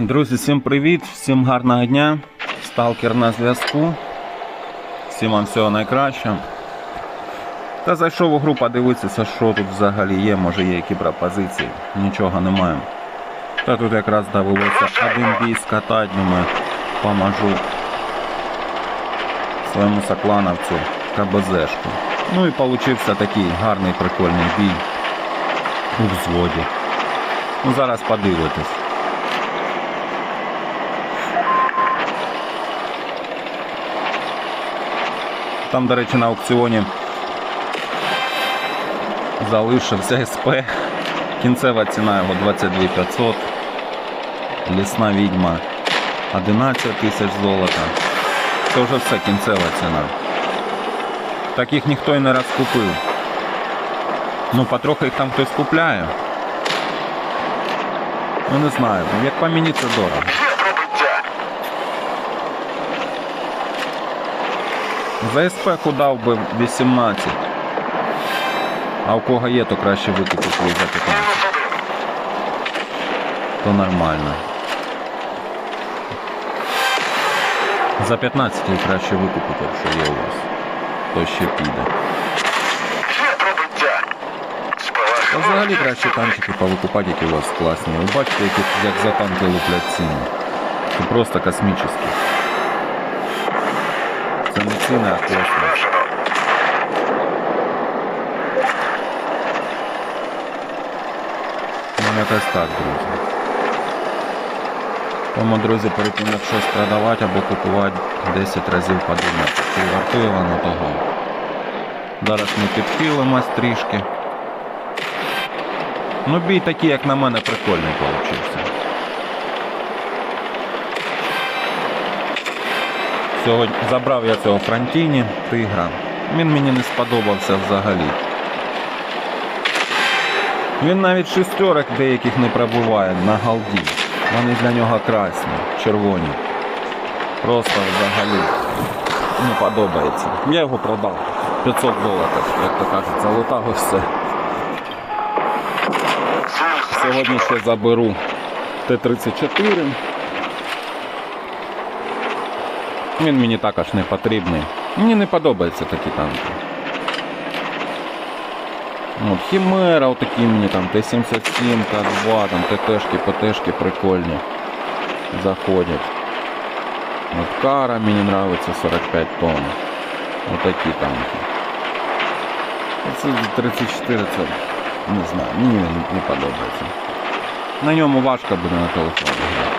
Друзі, всім привіт, всім гарного дня. Сталкер на зв'язку. Всім вам всього найкращого. Та зайшов у гру подивитися, що тут взагалі є, може є які пропозиції. Нічого немає. Та тут якраз довелося один бій скатати, думаю, поможу своєму соклановцю КБЗшку. Ну і получився такий гарний прикольний бій у взводі. Ну зараз подивитесь. Там, до речі, на аукціоні залишився СП. Кінцева ціна його 22 500. Лісна відьма 11 тисяч золота. Це вже все кінцева ціна. Таких ніхто і не розкупив. Ну, потрохи їх там хтось купляє. Ну не знаю, як по мені це дорого. За СП дав би 18. А у кого є, то краще викупити за 15. То нормально. За 15 краще викупити, якщо є у вас. То ще піде. Та взагалі краще танчики повикупати, які у вас класні. Ви бачите, як за танки луплять ціни. Просто космічні. Це не ціни, а. Ну, якось так, друзі. Тому, друзі, перед тим, як щось продавати або купувати 10 разів подумати, чи вартує воно того. Зараз ми підхилимось трішки. Ну, бій такий, як на мене, прикольний получився. Сьогодні забрав я цього Франтіні, тигра. Він мені не сподобався взагалі. Він навіть шестерок деяких не пробуває на галді. Вони для нього красні, червоні. Просто взагалі не подобається. Я його продав. 500 золота, як то кажеться, лутав все. Сьогодні ще заберу Т-34. Він мені також не потрібний. Мені не подобаються такі танки. От, Хімера, отакі мені там Т-77, К2, там ТТшки, ПТшки прикольні. Заходять. От Кара мені нравиться 45 тонн. Отакі танки. Це 34 це не знаю, мені не, не подобається. На ньому важко буде на телефоні грати.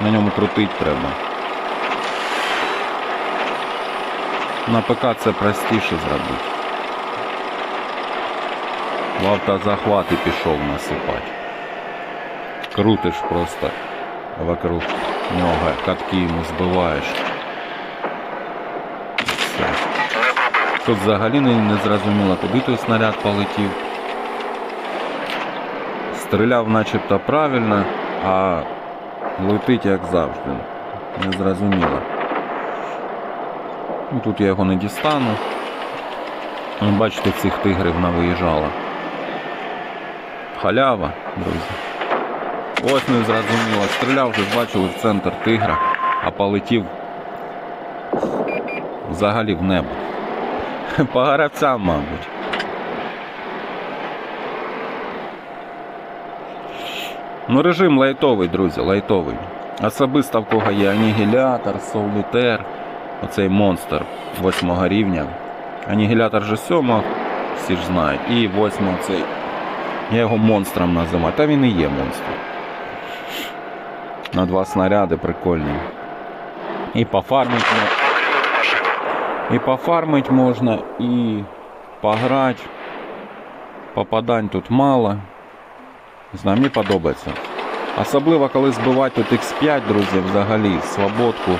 На ньому крутить треба. На ПК це простіше зробити. В автозахват і пішов насипати. Крутиш просто вокруг нього, катки йому збиваєш. Все. Тут взагалі не, не зрозуміло, куди той снаряд полетів. Стріляв начебто правильно, а летить як завжди. Не зрозуміло. Ну, Тут я його не дістану. Ну, Бачите, цих тигрів навиїжджало. Халява, друзі. Ось не зрозуміло. Стріляв вже бачили в центр тигра, а полетів взагалі в небо. По гравцям, мабуть. Ну, режим лайтовий, друзі, лайтовий. Особисто в кого є анігілятор, солітер, оцей монстр 8 рівня. Анігілятор же 7, всі ж знають. І 8 цей. Я його монстром називаю. Та він і є монстр. На два снаряди прикольні. І пофармить. І пофармить можна, і пограти. Попадань тут мало. Не знаю, мені подобається. Особливо, коли збивати тут X5, друзі, взагалі, свободку,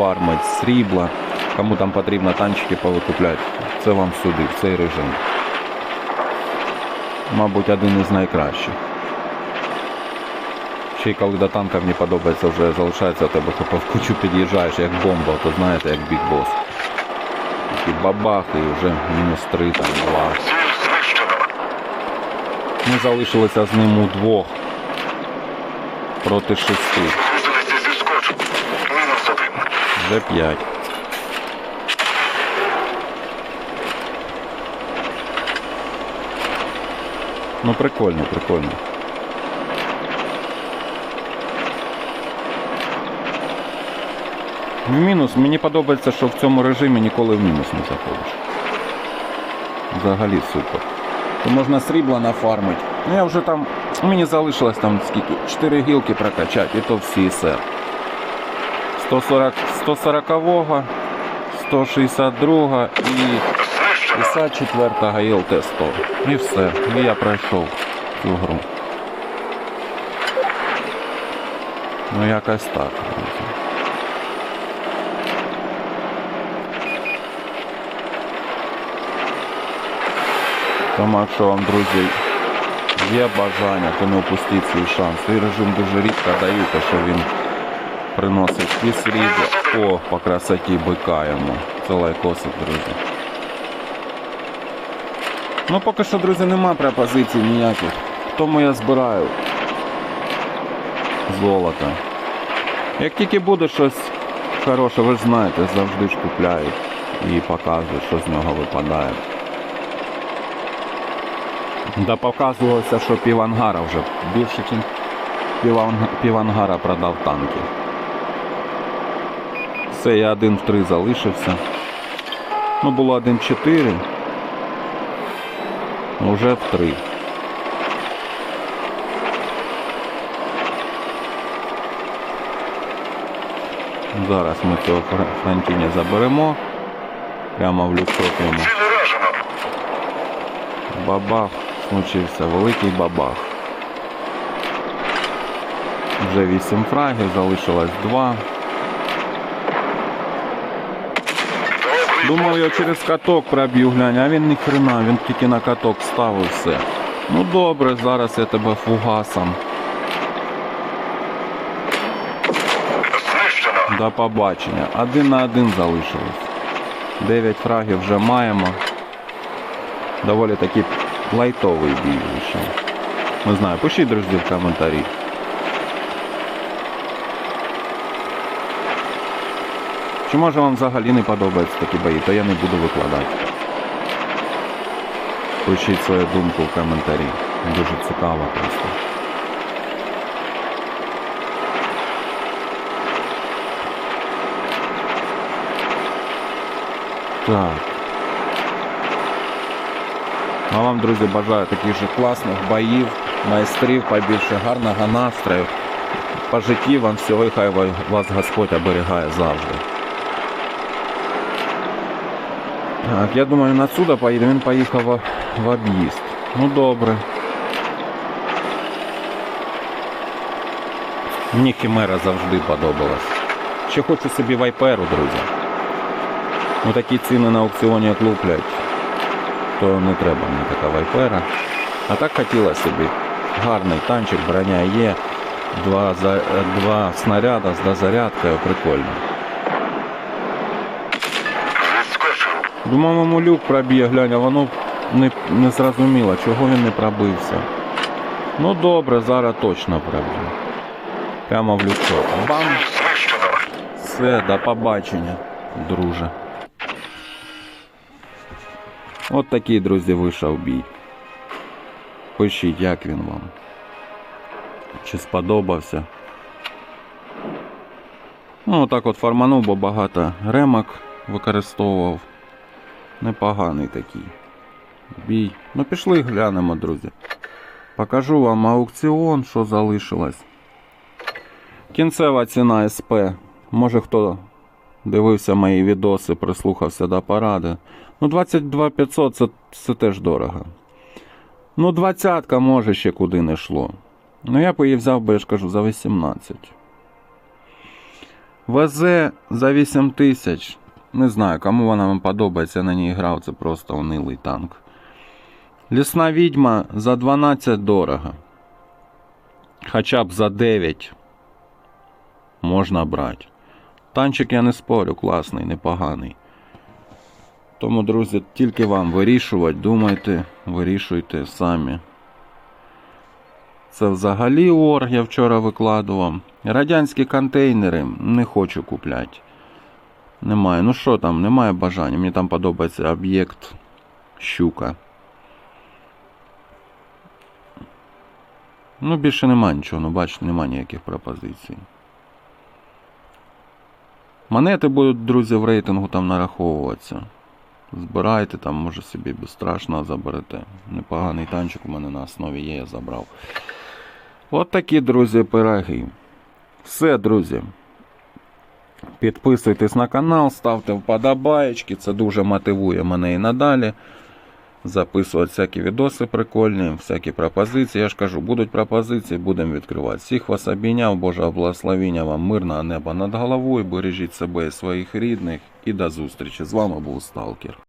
фармить, срібла. Кому там потрібно танчики повикупляти, це вам сюди, в цей режим. Мабуть, один із найкращих. Ще й коли до танка мені подобається, вже залишається тебе хп в кучу під'їжджаєш, як бомба, то знаєте, як біг бос. Такий бабах і вже мінус 3, там 2. Ми залишилися з ним удвох. проти 6. Зустрілися зі скотчем. Мінус один. Вже 5. Ну прикольно, прикольно. Мінус мені подобається, що в цьому режимі ніколи в мінус не заходиш. Взагалі супер. То можна срібла нафармити. Ну я вже там. Мені залишилось там скільки? 4 гілки прокачати, і то всі сер. 140, 140, 162 і Знищено. 54 ІЛТ 100. І все. І я пройшов цю гру. Ну якось так. Тому якщо вам, друзі, є бажання, то не упустіть свій шанс. Цей режим дуже рідко даю, то що він приносить і срібло. О, по красоті бика йому. Це лайкосик, друзі. Ну поки що, друзі, нема пропозицій ніяких. Тому я збираю золото. Як тільки буде щось хороше, ви ж знаєте, завжди ж купляють і показують, що з нього випадає. Да показувалося, що півангара вже більше, ніж піванг- півангара продав танки. Все, я один в три залишився. Ну, було 1-4. Уже в три. Зараз ми цього Фр- Франтіні заберемо. Прямо в лючок йому. Бабах случився, великий бабах. Вже 8 фрагів, залишилось 2. Думав, я через каток проб'ю, глянь, а він ні хрена, він тільки на каток ставив все. Ну добре, зараз я тебе фугасом. До побачення. Один на один залишилось. 9 фрагів вже маємо. Доволі таки лайтовий бій вийшов. Не знаю, пишіть, друзі, в коментарі. Чи може вам взагалі не подобаються такі бої, то я не буду викладати. Пишіть свою думку в коментарі. Дуже цікаво просто. Так. А вам, друзі, бажаю таких же класних боїв, майстрів, побільше гарного настрою. По житті вам всього і хай вас Господь оберігає завжди. Так, я думаю, він отсюда поїде, він поїхав в, об'їзд. Ну добре. Мені Хімера завжди подобалась. Ще хочу собі вайперу, друзі. Ну такі ціни на аукціоні як луплять, то не треба мені така вайпера. А так хотіла собі. Гарний танчик, броня є, два, за, два снаряда з дозарядкою, прикольно. Думав, йому люк проб'є, глянь, а воно не, не зрозуміло, чого він не пробився. Ну добре, зараз точно проб'є. Прямо в лючок. Бам! Все, до побачення, друже. От такий, друзі, вийшов бій. Пишіть, як він вам. Чи сподобався. Ну, отак от фарманув, бо багато ремок використовував. Непоганий такий бій. Ну, пішли глянемо, друзі. Покажу вам аукціон, що залишилось. Кінцева ціна СП. Може хто дивився мої відоси, прислухався до паради. Ну, 22 500 це, це теж дорого. Ну, двадцятка може ще куди не йшло. Ну, я б її взяв би, я ж кажу, за 18. ВЗ за 8 тисяч. Не знаю, кому вона вам подобається, я на ній грав, це просто унилий танк. Лісна відьма за 12 дорого. Хоча б за 9 можна брати. Танчик я не спорю, класний, непоганий. Тому, друзі, тільки вам вирішувати, думайте, вирішуйте самі. Це взагалі орг, я вчора викладував. Радянські контейнери не хочу купляти. Немає. Ну що там, немає бажання. Мені там подобається об'єкт щука. Ну, більше нема нічого, ну бачите, нема ніяких пропозицій. Монети будуть, друзі, в рейтингу там нараховуватися. Збирайте там, може собі безстрашно заберете. Непоганий танчик у мене на основі є, я забрав. От такі, друзі, пироги. Все, друзі. Підписуйтесь на канал, ставте вподобаєчки, це дуже мотивує мене і надалі. Записувати всякі відоси прикольні, всякі пропозиції. Я ж кажу, будуть пропозиції, будемо відкривати. Всіх вас обійняв, Божого благословіння вам, мирного неба над головою. Бережіть себе і своїх рідних. І до зустрічі. З вами був Сталкер.